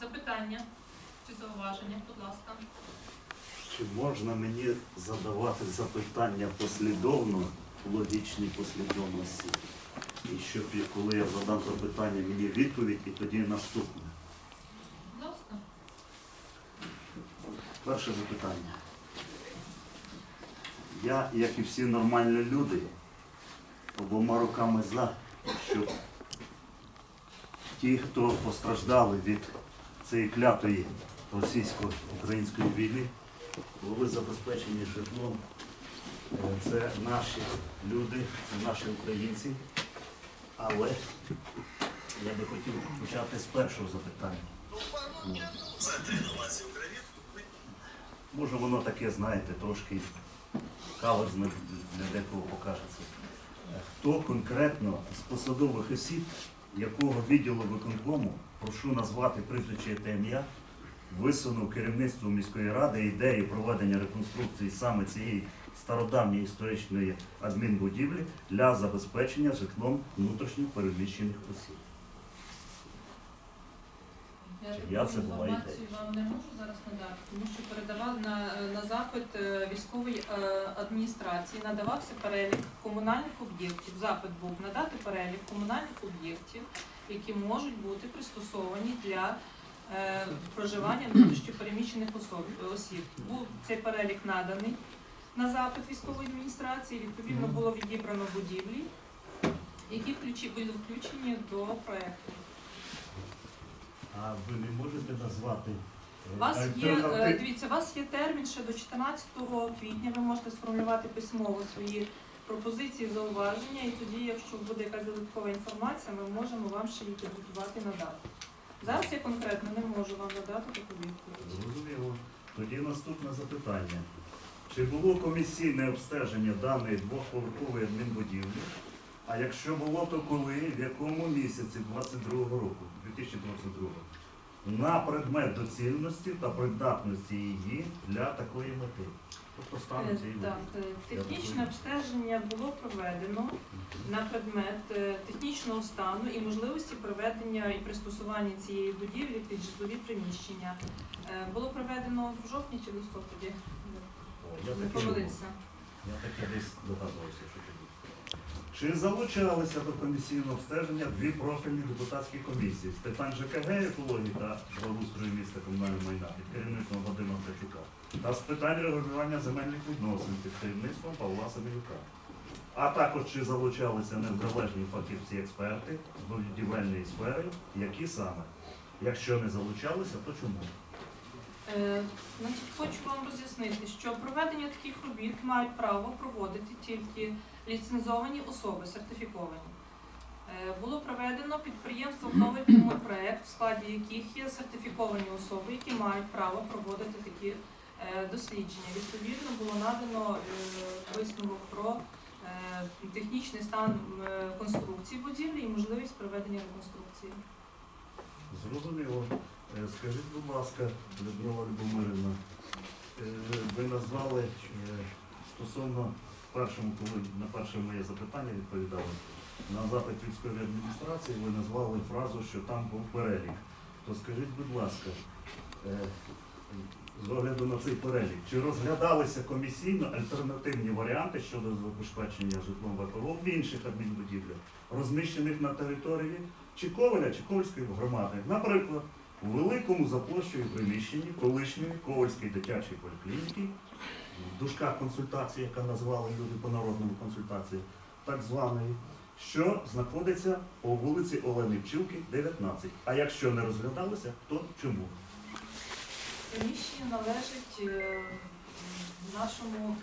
Запитання чи зауваження, будь ласка. Чи можна мені задавати запитання послідовно, в логічній послідовності? І щоб коли я задам запитання, мені відповідь і тоді наступне. Будь ласка. Перше запитання. Я, як і всі нормальні люди, обома руками за, щоб ті, хто постраждали від цієї клятої російсько-української війни, були забезпечені житлом. Е, Це наші люди, це наші українці. Але я би хотів почати з першого запитання. Може воно таке, знаєте, трошки каверзне для декого покажеться. Е, Хто конкретно з посадових осіб, якого відділу виконкому, прошу назвати прізвище та ім'я, висунув керівництву міської ради ідеї проведення реконструкції саме цієї стародавньої історичної адмінбудівлі для забезпечення житлом внутрішньо переміщених осіб. Я Чи таку це була інформацію вам не можу зараз надати, тому що передавав на, на запит е, військової е, адміністрації, надавався перелік комунальних об'єктів. Запит був надати перелік комунальних об'єктів, які можуть бути пристосовані для е, проживання внутрішньопереміщених осіб. Був цей перелік наданий на запит військової адміністрації. Відповідно було відібрано будівлі, які були включені до проекту. А ви не можете назвати е, вас є, е, дивіться, у вас є термін ще до 14 квітня. Ви можете сформулювати письмово свої пропозиції, зауваження, і тоді, якщо буде якась додаткова інформація, ми можемо вам ще її підготувати надати. Зараз я конкретно не можу вам надати таку відповідь. Зрозуміло. Тоді наступне запитання. Чи було комісійне обстеження даної двохповерхової адмінбудівлі? А якщо було, то коли, в якому місяці 22-го року, 2022 на предмет доцільності та придатності її для такої мети? Тобто стану Е, цієї Так, е, технічне обстеження було проведено на предмет е, технічного стану і можливості проведення і пристосування цієї будівлі під житлові приміщення. Е, Було проведено в жовтні чи листопаді. Я Не таке думав. Я таке десь догадувався, що буде. Чи залучалися до комісійного обстеження дві профільні депутатські комісії з питань ЖКГ, екології та благоустрою міста комунального майна під керівництвом Вадима Ткачука та з питань регулювання земельних відносин під керівництвом Павла Самилюка? А також чи залучалися незалежні фахівці-експерти з будівельної сфери, які саме? Якщо не залучалися, то чому? Е, Значить, хочу вам роз'яснити, що проведення таких робіт мають право проводити тільки ліцензовані особи, сертифіковані. Е, Було проведено підприємством новий проект, в складі яких є сертифіковані особи, які мають право проводити такі е, дослідження. Відповідно, було надано висновок про технічний стан конструкції будівлі і можливість проведення реконструкції. Зрозуміло. Е, Скажіть, будь ласка, Людмила Любомирівна, е, ви назвали е, стосовно першому, коли на перше моє запитання відповідали, на запит військової адміністрації ви назвали фразу, що там був перелік. То скажіть, будь ласка, з огляду на цей перелік, чи розглядалися комісійно альтернативні варіанти щодо забезпечення житлом ВПО в інших адмінбудівлях, розміщених на території чи Коваля, чи Ковальської громади? Наприклад, у великому за площею приміщенні колишньої Ковальської дитячої поліклініки, в дужках консультації, яка назвали люди по народному консультації, так званої, що знаходиться по вулиці Олени Пчілки, 19. А якщо не розглядалися, то чому? Приміщення належить е, нашому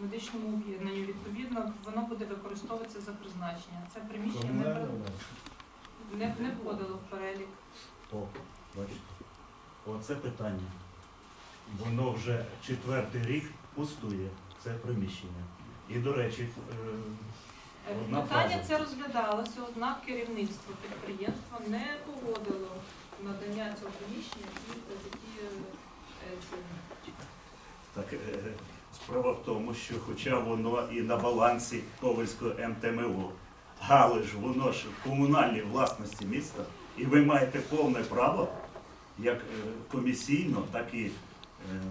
медичному об'єднанню. Відповідно, воно буде використовуватися за призначення. Це приміщення не, не, не входило в перелік. О, бачите. Оце питання. Воно вже четвертий рік пустує, це приміщення. І, до речі, е, Е, Одна Питання фраза. це розглядалося, однак керівництво підприємства не погодило надання цього приміщення і такі е, е, так, е, Справа в тому, що хоча воно і на балансі Ковальського МТМО, але ж воно ж в комунальній власності міста, і ви маєте повне право, як е, комісійно, так і е,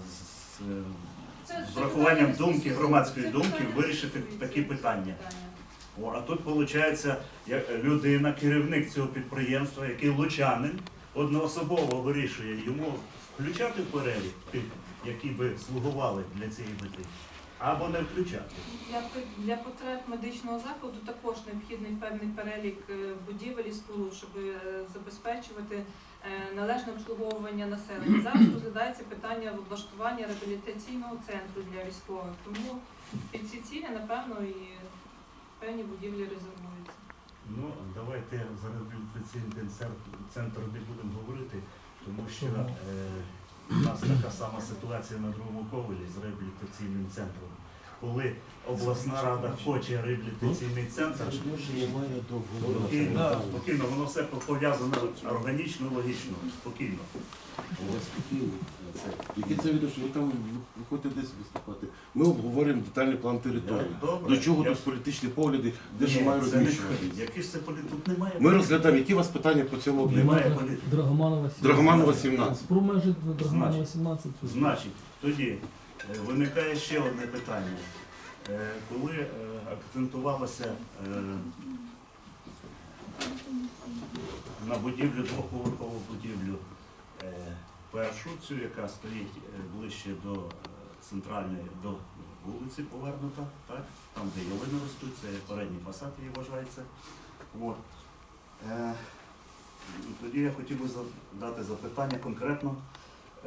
з, е, з врахуванням думки, громадської думки вирішити такі питання. О, а тут виходить, як людина, керівник цього підприємства, який лучанин, одноособово вирішує йому включати в перелік які би слугували для цієї мети, або не включати. Для, для потреб медичного закладу також необхідний певний перелік е, будівель і споруд, щоб е, забезпечувати е, належне обслуговування населення. Зараз розглядається питання облаштування реабілітаційного центру для військових. Тому під ці цілі, напевно, і певні будівлі резервуються. Ну, давайте за реабілітаційний центр, центр не будемо говорити, тому що е, у нас така сама ситуація на другому ковалі з реабілітаційним центром. Коли обласна рада хоче реабілітаційний центр, Спокійно, спокійно, воно все пов'язано органічно, логічно, спокійно. Я спокійно. Це. Це? Ви там виходите десь виступати. Ми обговорюємо детальний план території. Добре. До чого Я- тут політичні погляди, де ж має це не розміщуватися? Які ж це полі... Тут немає. Ми розглядаємо, які у вас питання по цьому об'єкту? Немає політики. Драгоманова 17. Драгоманова 17. Про межі Драгоманова Значить. 17. Значить, тоді виникає ще одне питання. Е, Коли е, акцентувалося е, на будівлю, двоповерхову будівлю е, першу, цю, яка стоїть е, ближче до е, центральної, до вулиці повернута, так? там, де ялини ростуть, це передній фасад її вважається. От. Е, Тоді я хотів би задати запитання конкретно.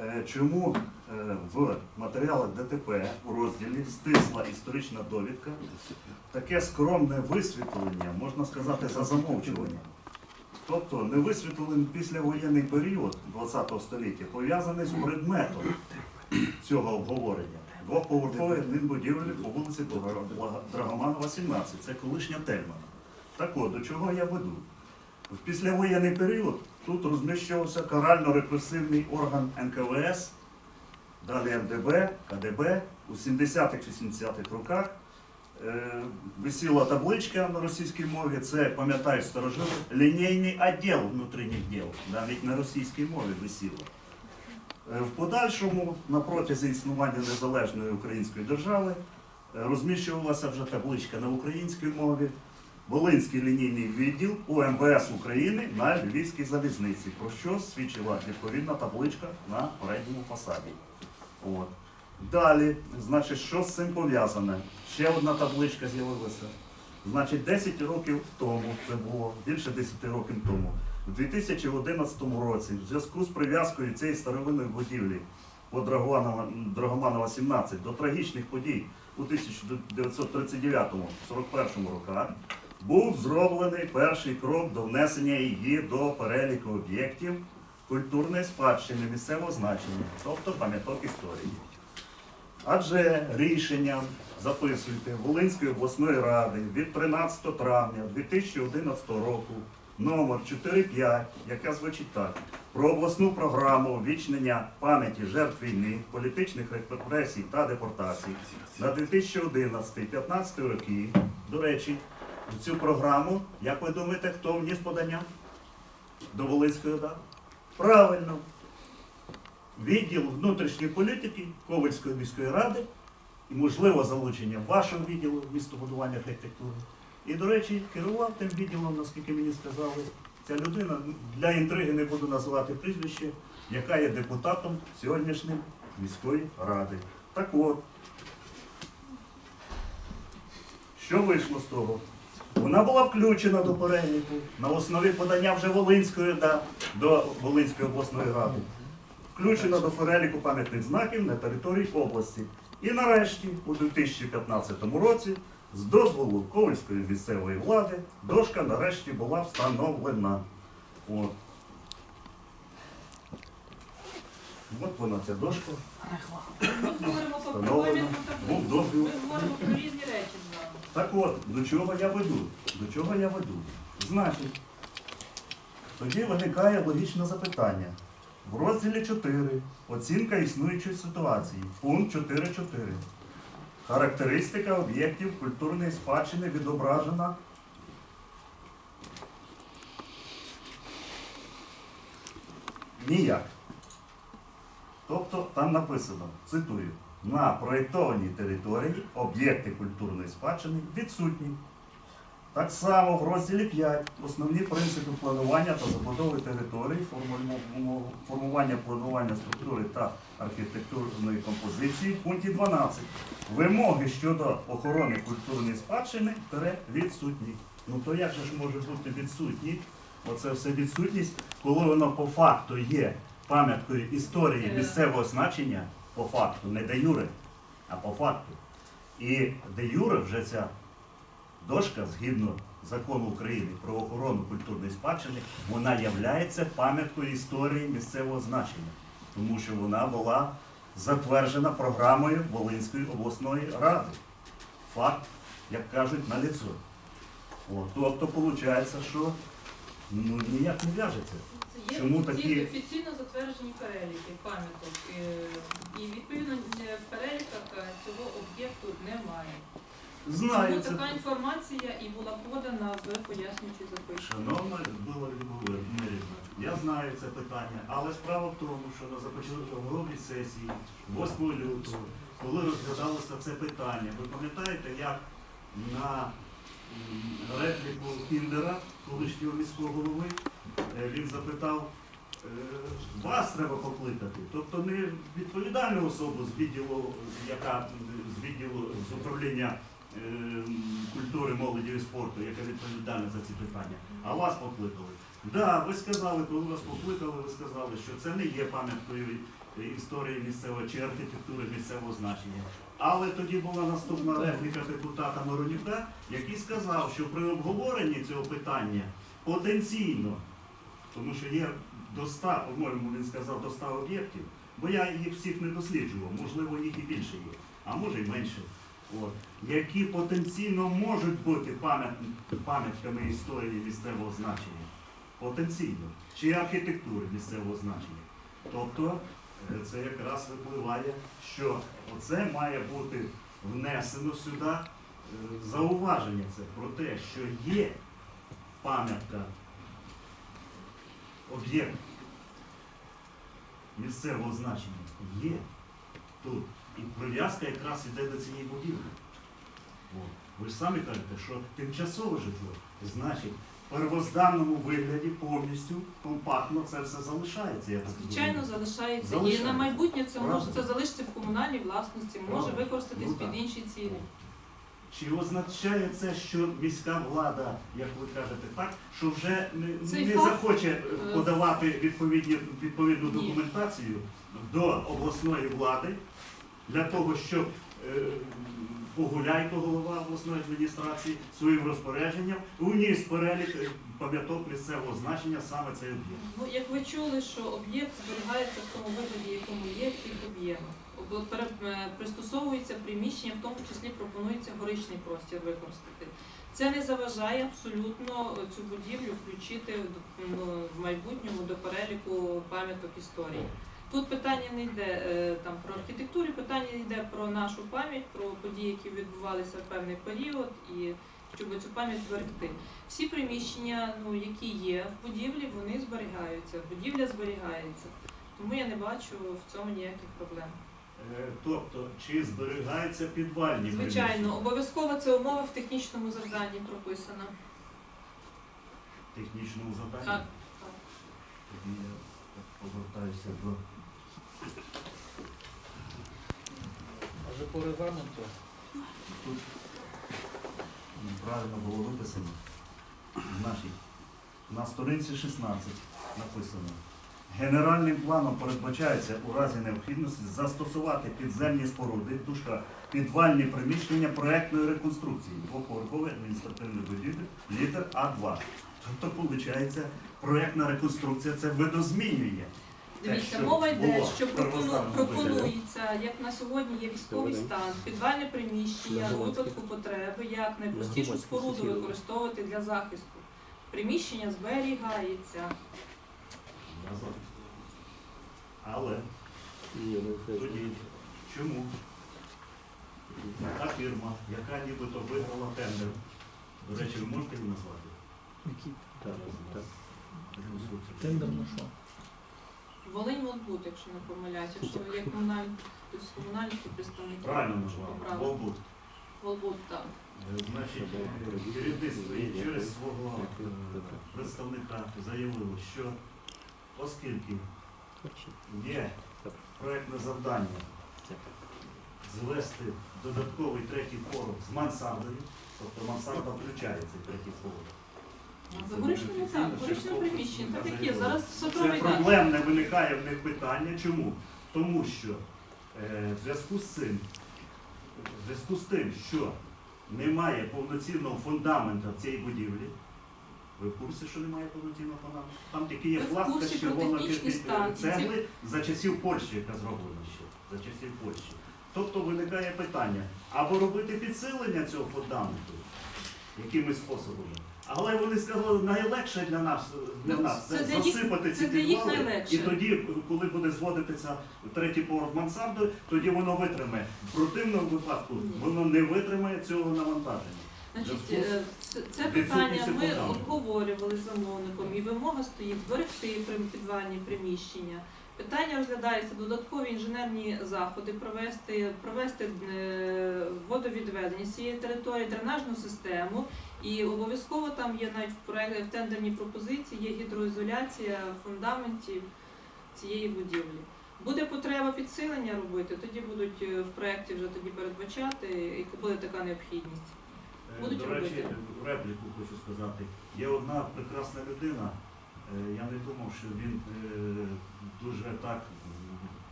Е, Чому е, в матеріалах ДТП у розділі стисла історична довідка таке скромне висвітлення, можна сказати, за замовчування? Тобто не висвітлений післявоєнний період ХХ століття пов'язаний з предметом цього обговорення. Двоповерховий адмінбудівлі по вулиці Драгоманова, 17. Це колишня Тельмана. Так от, до чого я веду? В післявоєнний період тут розміщувався карально-репресивний орган НКВС, далі МДБ, КДБ. У 70-х-80-х роках е, висіла табличка на російській мові, це, пам'ятають старожили, лінійний відділ внутрішніх діл, навіть на російській мові висіло. Е, В подальшому, на протязі існування незалежної української держави, е, розміщувалася вже табличка на українській мові, Волинський лінійний відділ УМВС України на Львівській залізниці, про що свідчила відповідна табличка на передньому фасаді. От. Далі, значить, що з цим пов'язане? Ще одна табличка з'явилася. Значить, 10 років тому, це було більше 10 років тому, у 2011 році, в зв'язку з прив'язкою цієї старовинної будівлі по Драгоманова 17 до трагічних подій у 1939-41 роках, був зроблений перший крок до внесення її до переліку об'єктів культурної спадщини місцевого значення, тобто пам'яток історії. Адже рішенням, записуйте, Волинської обласної ради від 13 травня 2011 року номер 45, яка звучить так, про обласну програму вічнення пам'яті жертв війни, політичних репресій та депортацій на 2011-2015 роки. До речі, в цю програму, як ви думаєте, хто вніс подання до Волинської ОДА? Правильно, відділ внутрішньої політики Ковальської міської ради і, можливо, залучення вашого відділу містобудування архітектури. І, до речі, керував тим відділом, наскільки мені сказали, ця людина, для інтриги не буду називати прізвище, яка є депутатом сьогоднішньої міської ради. Так от, що вийшло з того? Вона була включена до переліку на основі подання вже Волинської ОДА до Волинської обласної ради. Включена до переліку пам'ятних знаків на території області. І нарешті, у 2015 році, з дозволу Ковальської місцевої влади, дошка нарешті була встановлена. От. От вона ця дошка. Ми говоримо про Встановлено. пам'ятну Був дозвіл. Ми говоримо про різні речі. Так от, до чого я веду? До чого я веду? Значить, тоді виникає логічне запитання. В розділі 4 оцінка існуючої ситуації. Пункт 4.4. Характеристика об'єктів культурної спадщини відображена. Ніяк. Тобто там написано, цитую, на проєктованій території об'єкти культурної спадщини відсутні. Так само в розділі 5 основні принципи планування та забудови території, формування планування структури та архітектурної композиції в пункті 12. Вимоги щодо охорони культурної спадщини відсутні. Ну то як же ж може бути відсутні? Оце все відсутність, коли воно по факту є пам'яткою історії місцевого значення, по факту, не де юре, а по факту. І де юре вже ця дошка, згідно закону України про охорону культурної спадщини, вона являється пам'яткою історії місцевого значення, тому що вона була затверджена програмою Волинської обласної ради. Факт, як кажуть, на ліцо. Тобто, виходить, що ну, ніяк не в'яжеться. Є Чому такі- офіційно затверджені переліки пам'яток. е, І відповідно е, в переліках е, цього об'єкту немає. Знаю Тому це. така інформація і була подана в пояснюючій записці. Шановна Людмила Мирівна, я знаю це питання, але справа в тому, що на започатковій сесії 8 лютого, коли розглядалося це питання, ви пам'ятаєте, як на м, репліку Кіндера, колишнього міського голови, він запитав, е, вас треба покликати. Тобто не відповідальну особу з відділу, яка з відділу з управління е, культури, молоді і спорту, яка відповідальна за ці питання, а вас покликали. Да, ви сказали, коли вас покликали, ви сказали, що це не є пам'яткою історії місцевої чи архітектури місцевого значення. Але тоді була наступна репліка депутата Моронюка, який сказав, що при обговоренні цього питання потенційно, тому що є до 100, по-моєму, він сказав до 100 об'єктів, бо я їх всіх не досліджував, можливо, їх і більше є, а може й менше. От, які потенційно можуть бути пам'ят- пам'ятками історії місцевого значення. Потенційно. Чи архітектури місцевого значення. Тобто е, це якраз випливає, що оце має бути внесено сюди е, зауваження це про те, що є пам'ятка, об'єкт місцевого значення. Є тут. І прив'язка якраз іде до цієї будівлі. Ви ж самі кажете, що тимчасове житло, значить, в первозданному вигляді повністю компактно це все залишається. Я так Звичайно, залишається. Залишається. І на майбутнє це може це залишиться в комунальній власності, може Правда. використатись Ну, під інші цілі. Чи означає це, що міська влада, як ви кажете, так, що вже не, не захоче е, подавати відповідні, відповідну Ні. документацію до обласної влади для того, щоб е, Погуляйко, голова обласної адміністрації, своїм розпорядженням уніс перелік е, пам'яток місцевого значення саме цей об'єкт. Ну, як ви чули, що об'єкт зберігається в тому вигляді, якому є, в тих е, Пристосовується приміщення, в тому числі пропонується горичний простір використати. Це не заважає абсолютно цю будівлю включити в майбутньому до переліку пам'яток історії. Тут питання не йде е, там про архітектуру, питання йде про нашу пам'ять, про події, які відбувалися в певний період, і щоб цю пам'ять зберегти. Всі приміщення, ну які є в будівлі, вони зберігаються. Будівля зберігається. Тому я не бачу в цьому ніяких проблем. Е, Тобто, чи зберігаються підвальні Звичайно, обов'язково це умова в технічному завданні прописана. В технічному завданні? Так, Тоді я повертаюся до А вже по регламенту Тут правильно було виписано. В нашій. На сторінці 16 написано. Генеральним планом передбачається у разі необхідності застосувати підземні споруди, дужка, підвальні приміщення проектної реконструкції, двоповерховий адміністративний будівель, літер А2. Тобто, виходить, проектна реконструкція це видозмінює. Дивіться, мова йде, що пропону- пропонується, як на сьогодні є військовий стан, підвальне приміщення у випадку потреби, як найпростішу споруду використовувати для захисту. Приміщення зберігається. Але тоді чому? та фірма, яка нібито виграла тендер. До речі, ви можете її назвати? Так, так. тендер на що? Волинь Волбут, якщо не помиляюсь, якщо є комунальні, комунальні представники. Правильно назвали. Волбут. Волбут, так. Е, Значить, керівництво і через свого е, представника заявило, що оскільки є проєктне завдання звести додатковий третій поверх з мансардою, тобто мансарда включає цей третій поверх. За горішньому так, горішньому приміщенні, так як є. Зараз Це день. проблемне виникає в них питання. Чому? Тому що е, в зв'язку з цим, в зв'язку з тим, що немає повноцінного фундамента в цій будівлі. Ви в курсі, що немає повноцінного фундаменту? Там тільки є курсі з ці- цегли за часів Польщі, яка зроблена ще. За часів Польщі. Тобто виникає питання, або робити підсилення цього фундаменту якимись способами. Але вони сказали, найлегше для нас, для Ну, нас це засипати ці підвали. І тоді, коли буде зводитися третій поверх мансарду, тоді воно витримає. В противному випадку Ні. воно не витримає цього навантаження. Значить, е, це, питання ми обговорювали з замовником, і вимога стоїть зберегти підвальні приміщення. Питання розглядається додаткові інженерні заходи, провести, провести е, водовідведення з цієї території, дренажну систему. І обов'язково там є навіть в проект в тендерній пропозиції, є гідроізоляція фундаментів цієї будівлі. Буде потреба підсилення робити, тоді будуть е, в проєкті вже тоді передбачати, і буде така необхідність. Будуть До речі, робити. репліку хочу сказати. Є одна прекрасна людина. е, Я не думав, що він е, дуже так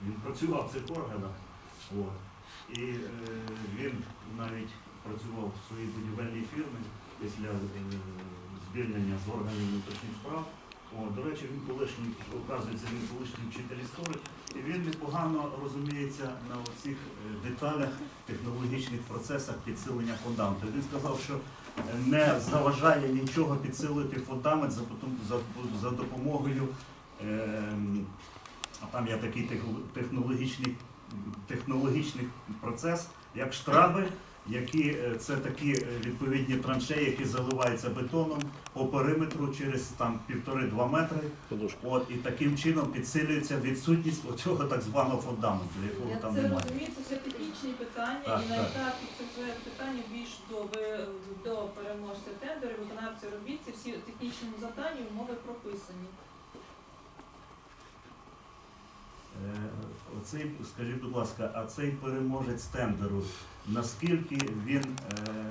він працював в цих органах. От. І е, він навіть працював в своїй будівельній фірмі після звільнення з органів внутрішніх справ. О, до речі, він колишній, оказується, він колишній вчитель історії, і він непогано розуміється на цих деталях технологічних процесах підсилення фундаменту. Він сказав, що не заважає нічого підсилити фундамент за, за, за допомогою. е, а там є такий технологічний, технологічний процес, як штраби, які е, це такі е, відповідні траншеї, які заливаються бетоном по периметру через там півтори-два метри. От і таким чином підсилюється відсутність оцього так званого фундаменту, якого Я там це немає. розумію, це все технічні питання, Так, і на так. етапі це питання більш до, ви- до переможця тендеру, виконавця робіт, ці всі в технічному завданні умови прописані. Е, Оцей, скажіть, будь ласка, а цей переможець тендеру, наскільки він, е,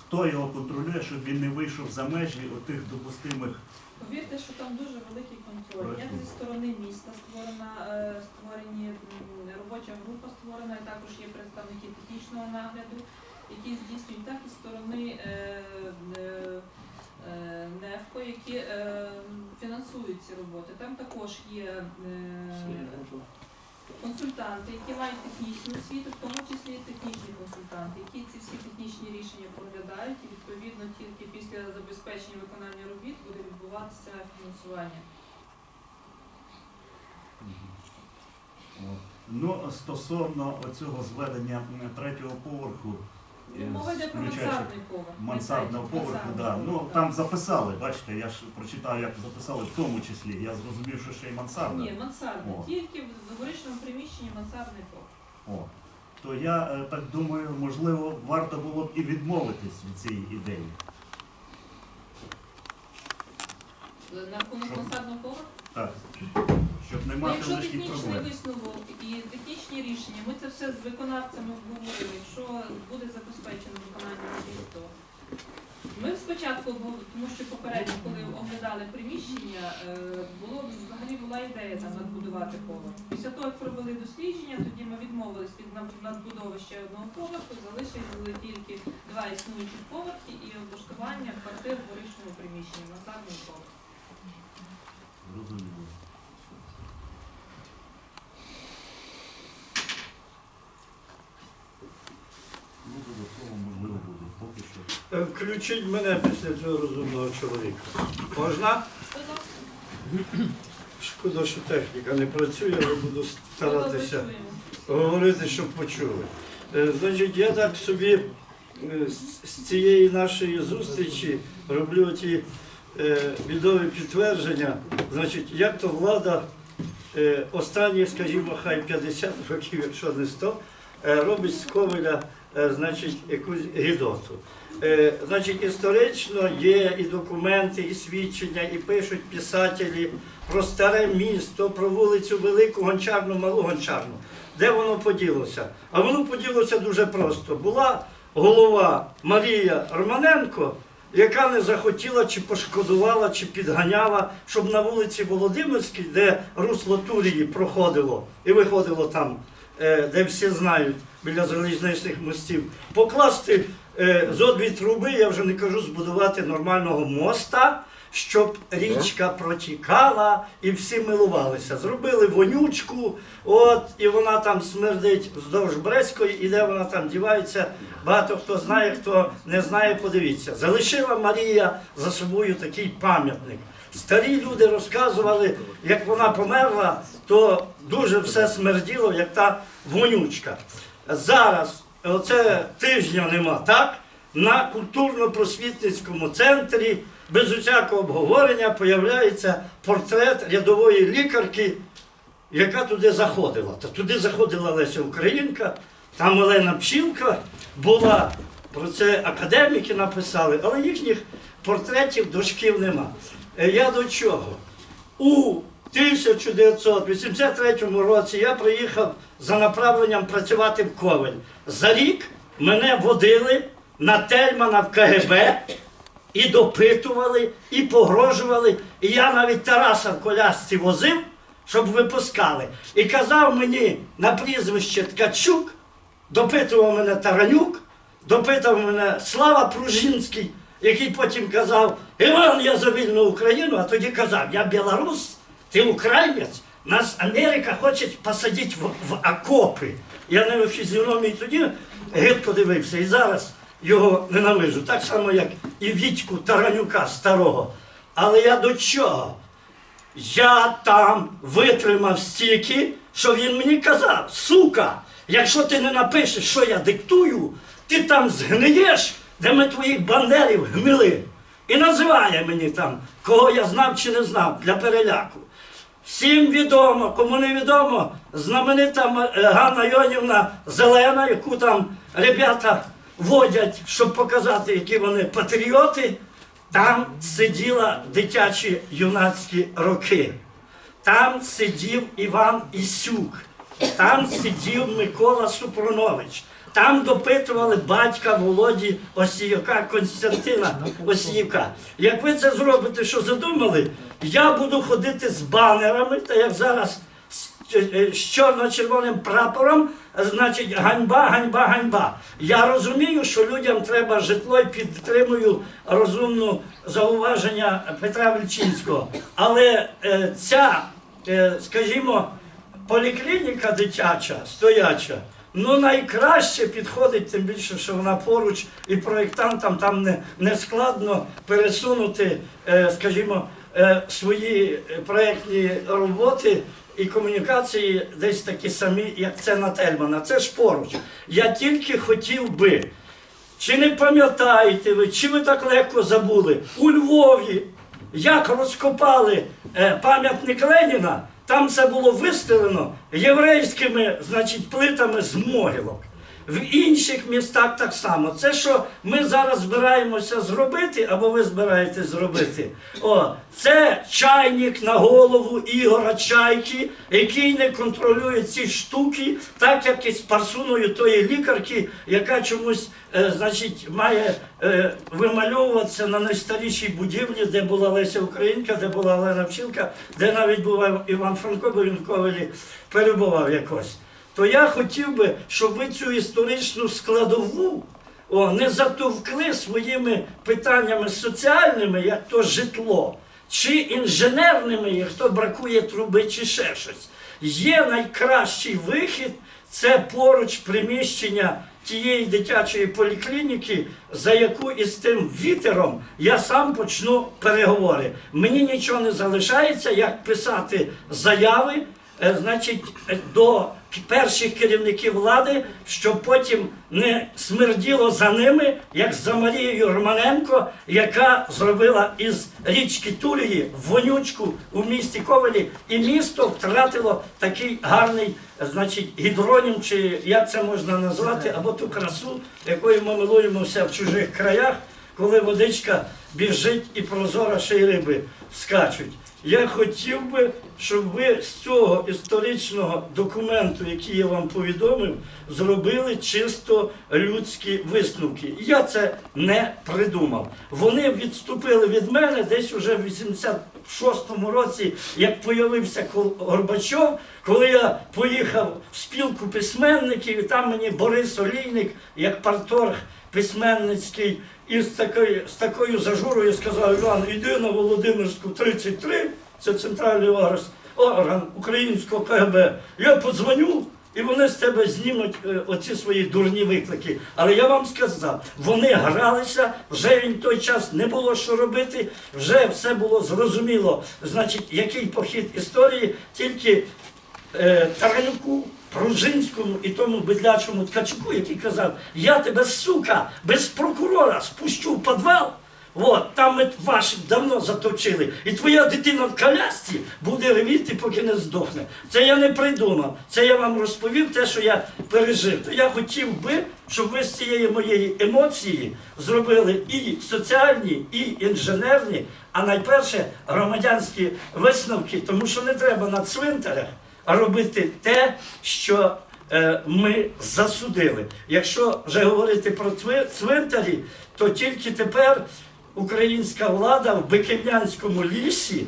хто його контролює, щоб він не вийшов за межі отих допустимих Повірте, що там дуже великий контроль. Як зі сторони міста створена, е, створені робоча група створена, і також є представники технічного нагляду, які здійснюють так і сторони е, е, е, НЕФКО, які е, фінансують ці роботи. Там також є е, консультанти, які мають технічну освіту, в тому числі і технічні консультанти, які ці всі технічні рішення проглядають, і відповідно тільки після забезпечення виконання робіт буде відбуватися фінансування. Ну, стосовно оцього зведення третього поверху, е, Мова йде про мансардний поверх. мансардного поверху, да. ну там записали, бачите, я ж прочитав, як записали в тому числі. Я зрозумів, що ще й мансарда. Ні, мансардний. О. Тільки в горішньому приміщенні мансардний поверх. О. То я е, так думаю, можливо, варто було б і відмовитись від цієї ідеї. На рахунок мансардного поверху. Так. Щоб не мати якщо лишніх технічний проблем. висновок і технічні рішення, ми це все з виконавцями обговорили, якщо буде забезпечено виконання робіт, то ми спочатку, тому що попередньо, коли оглядали приміщення, е, було взагалі була ідея там надбудувати поверх. Після того, як провели дослідження, тоді ми відмовились від над- надбудови ще одного поверху, залишили тільки два існуючих поверхи і облаштування квартир в горішньому приміщенні, мансардний поверх. Зрозуміло. Ну, що. Е, Включіть мене після цього розумного чоловіка. Можна? Шкода, що техніка не працює, але буду старатися. Говорити, щоб почули. Е, Значить, я так собі е, з цієї нашої зустрічі роблю ті е, бідові підтвердження. Значить, як то влада е, останні, скажімо, хай 50 років, якщо не 100, е, робить з Ковеля значить, якусь гідоту. Значить, історично є і документи, і свідчення, і пишуть писателі про старе місто, про вулицю Велику Гончарну, Малу Гончарну. Де воно поділося? А воно поділося дуже просто. Була голова Марія Романенко, яка не захотіла чи пошкодувала, чи підганяла, щоб на вулиці Володимирській, де русло Турії проходило і виходило там, е, де всі знають, біля залізничних мостів, покласти е, зо дві труби, я вже не кажу, збудувати нормального моста, щоб річка протікала і всі милувалися. Зробили вонючку, от, і вона там смердить вздовж Брестської, і де вона там дівається. Багато хто знає, хто не знає, подивіться. Залишила Марія за собою такий пам'ятник. Старі люди розказували, як вона померла, то дуже все смерділо, як та вонючка. Зараз, оце тижня нема, так? На культурно-просвітницькому центрі без усякого обговорення появляється портрет рядової лікарки, яка туди заходила. Та туди заходила Леся Українка, там Олена Пчілка була. Про це академіки написали, але їхніх портретів дошків нема. Е, Я до чого? У 1983 році я приїхав за направленням працювати в Ковель. За рік мене водили на Тельмана в КГБ і допитували, і погрожували. І я навіть Тараса в колясці возив, щоб випускали. І казав мені на прізвище Ткачук, допитував мене Таранюк, допитав мене Слава Пружинський, який потім казав, Іван, я за вільну Україну, а тоді казав, я білорус, ти українець, нас Америка хоче посадити в, в окопи. Я на фізіономії тоді гидко дивився і зараз його ненавижу. Так само, як і Вітьку Таранюка старого. Але я до чого? Я там витримав стільки, що він мені казав, сука, якщо ти не напишеш, що я диктую, ти там згниєш, де ми твоїх бандерів гнили. І називає мені там, кого я знав чи не знав для переляку. Всім відомо, кому не відомо, знаменита е, Ганна Йонівна Зелена, яку там ребята водять, щоб показати, які вони патріоти. Там сиділа дитячі юнацькі роки. Там сидів Іван Ісюк, там сидів Микола Супрунович. Там допитували батька Володі Осіюка Константина Осіюка. Як ви це зробите, що задумали, я буду ходити з банерами, та як зараз з, е, з чорно-червоним прапором, значить ганьба, ганьба, ганьба. Я розумію, що людям треба житло і підтримую розумну зауваження Петра Вільчинського. Але е, ця, е, скажімо, поліклініка дитяча, стояча, ну найкраще підходить, тим більше, що вона поруч, і проєктантам там не, не складно пересунути, е, скажімо, е, свої е, проєктні роботи і комунікації десь такі самі, як це на Тельмана. Це ж поруч. Я тільки хотів би. Чи не пам'ятаєте ви, чи ви так легко забули? У Львові, як розкопали е, пам'ятник Леніна, там це було вистелено єврейськими значить, плитами з могилок. В інших містах так само. Це, що ми зараз збираємося зробити, або ви збираєтесь зробити, о, це чайник на голову Ігора Чайки, який не контролює ці штуки, так як і з парсуною тої лікарки, яка чомусь е, значить, має е, вимальовуватися на найстарішій будівлі, де була Леся Українка, де була Олена Пчілка, де навіть був Іван Франко, бо він в Ковелі перебував якось то я хотів би, щоб ви цю історичну складову о, не затовкли своїми питаннями соціальними, як то житло, чи інженерними, як то бракує труби, чи ще щось. Є найкращий вихід це поруч приміщення тієї дитячої поліклініки, за яку із тим вітером я сам почну переговори. Мені нічого не залишається, як писати заяви е, значить, до перших керівників влади, щоб потім не смерділо за ними, як за Марією Романенко, яка зробила із річки Турії вонючку у місті Ковелі, і місто втратило такий гарний, значить, гідронім, чи як це можна назвати, або ту красу, якою ми милуємося в чужих краях, коли водичка біжить і прозора ще й риби скачуть. Я хотів би, щоб ви з цього історичного документу, який я вам повідомив, зробили чисто людські висновки. Я це не придумав. Вони відступили від мене десь уже в 86-му році, як появився Горбачов, коли я поїхав в спілку письменників, і там мені Борис Олійник, як парторг письменницький, і з такою, з такою зажурою сказав Іван, іди на Володимирську 33, це центральний орган, орган українського КГБ. Я подзвоню, і вони з тебе знімуть е, оці свої дурні виклики. Але я вам сказав, вони гралися, вже він той час не було що робити, вже все було зрозуміло, значить, який похід історії, тільки е, Таранюку, Пружинському і тому бидлячому Ткачуку, який казав, я тебе, сука, без прокурора спущу в підвал. От, там ми ваших давно заточили. І твоя дитина в колясці буде ревіти, поки не здохне. Це я не придумав. Це я вам розповів те, що я пережив. То я хотів би, щоб ви з цієї моєї емоції зробили і соціальні, і інженерні, а найперше громадянські висновки, тому що не треба на цвинтарях робити те, що е, ми засудили. Якщо вже говорити про цвинтарі, то тільки тепер українська влада в Биківнянському лісі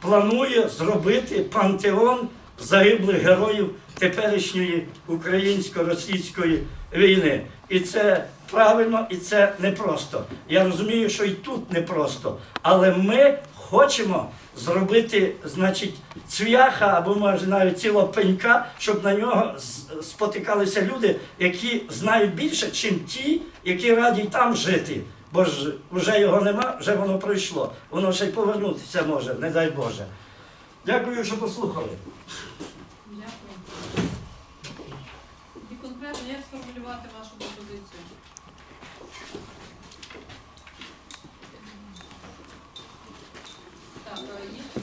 планує зробити пантеон загиблих героїв теперішньої українсько-російської війни. І це правильно, і це непросто. Я розумію, що і тут непросто, але ми хочемо зробити, значить, цвяха або може навіть цілого пенька, щоб на нього спотикалися люди, які знають більше, чим ті, які раді там жити. Бо ж вже його нема, вже воно пройшло. Воно ще й повернутися може, не дай Боже. Дякую, що послухали. Дякую. І конкретно як сформулювати вашу пропозицію? Є хтось?